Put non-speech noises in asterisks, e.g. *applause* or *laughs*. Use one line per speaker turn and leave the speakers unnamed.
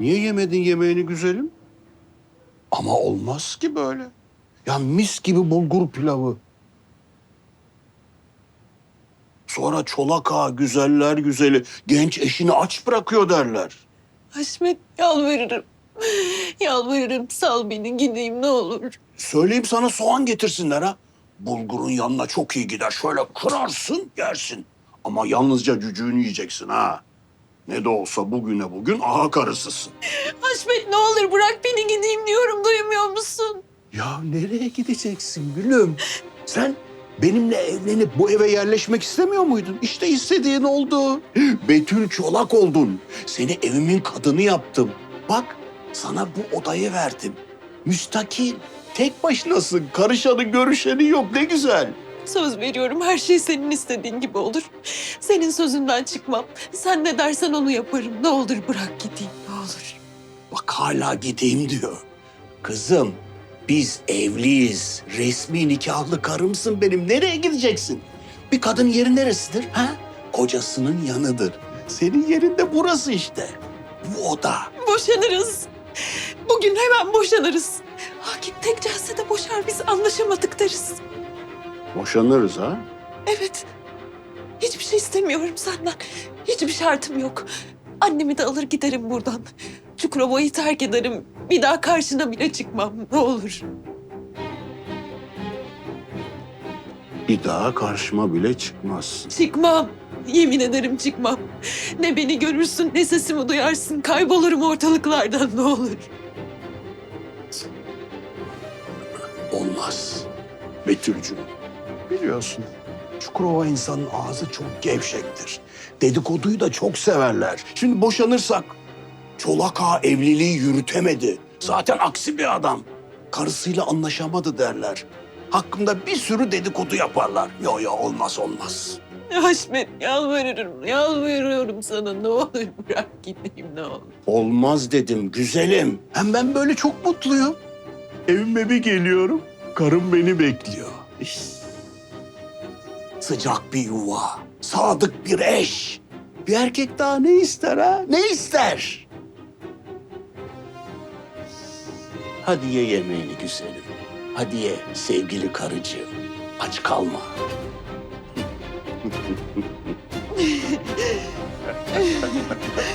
Niye yemedin yemeğini güzelim? Ama olmaz ki böyle. Ya mis gibi bulgur pilavı. Sonra çolak ağa güzeller güzeli genç eşini aç bırakıyor derler.
Haşmet yalvarırım. Yalvarırım sal beni gideyim ne olur.
Söyleyeyim sana soğan getirsinler ha. Bulgurun yanına çok iyi gider. Şöyle kırarsın yersin. Ama yalnızca cücüğünü yiyeceksin ha. Ne de olsa bugüne bugün ağa karısısın.
Haşmet ne olur bırak beni gideyim diyorum duymuyor musun?
Ya nereye gideceksin gülüm? Sen benimle evlenip bu eve yerleşmek istemiyor muydun? İşte istediğin oldu. Betül Çolak oldun. Seni evimin kadını yaptım. Bak sana bu odayı verdim. Müstakil. Tek başınasın. Karışanı görüşeni yok. Ne güzel.
Söz veriyorum her şey senin istediğin gibi olur. Senin sözünden çıkmam. Sen ne dersen onu yaparım. Ne olur bırak gideyim ne olur.
Bak hala gideyim diyor. Kızım biz evliyiz. Resmi nikahlı karımsın benim. Nereye gideceksin? Bir kadın yeri neresidir? Ha? Kocasının yanıdır. Senin yerin de burası işte. Bu oda.
Boşanırız. Bugün hemen boşanırız. Hakim tek celsede boşar biz anlaşamadık deriz.
Boşanırız ha?
Evet. Hiçbir şey istemiyorum senden. Hiçbir şartım yok. Annemi de alır giderim buradan. Çukurova'yı terk ederim. Bir daha karşına bile çıkmam. Ne olur.
Bir daha karşıma bile çıkmazsın.
Çıkmam. Yemin ederim çıkmam. Ne beni görürsün ne sesimi duyarsın. Kaybolurum ortalıklardan ne olur.
Olmaz. Betül'cüm biliyorsun Çukurova insanın ağzı çok gevşektir. Dedikoduyu da çok severler. Şimdi boşanırsak Çolak Ağa evliliği yürütemedi. Zaten aksi bir adam. Karısıyla anlaşamadı derler. Hakkında bir sürü dedikodu yaparlar. Yo yo olmaz olmaz.
Haşmet yalvarırım. Yalvarıyorum sana. Ne olur bırak gideyim ne olur.
Olmaz dedim güzelim. Hem ben böyle çok mutluyum. Evime bir geliyorum. Karım beni bekliyor. Sıcak bir yuva, sadık bir eş. Bir erkek daha ne ister ha? Ne ister? Hadi ye yemeğini güzelim. Hadi ye sevgili karıcığım. Aç kalma. *laughs*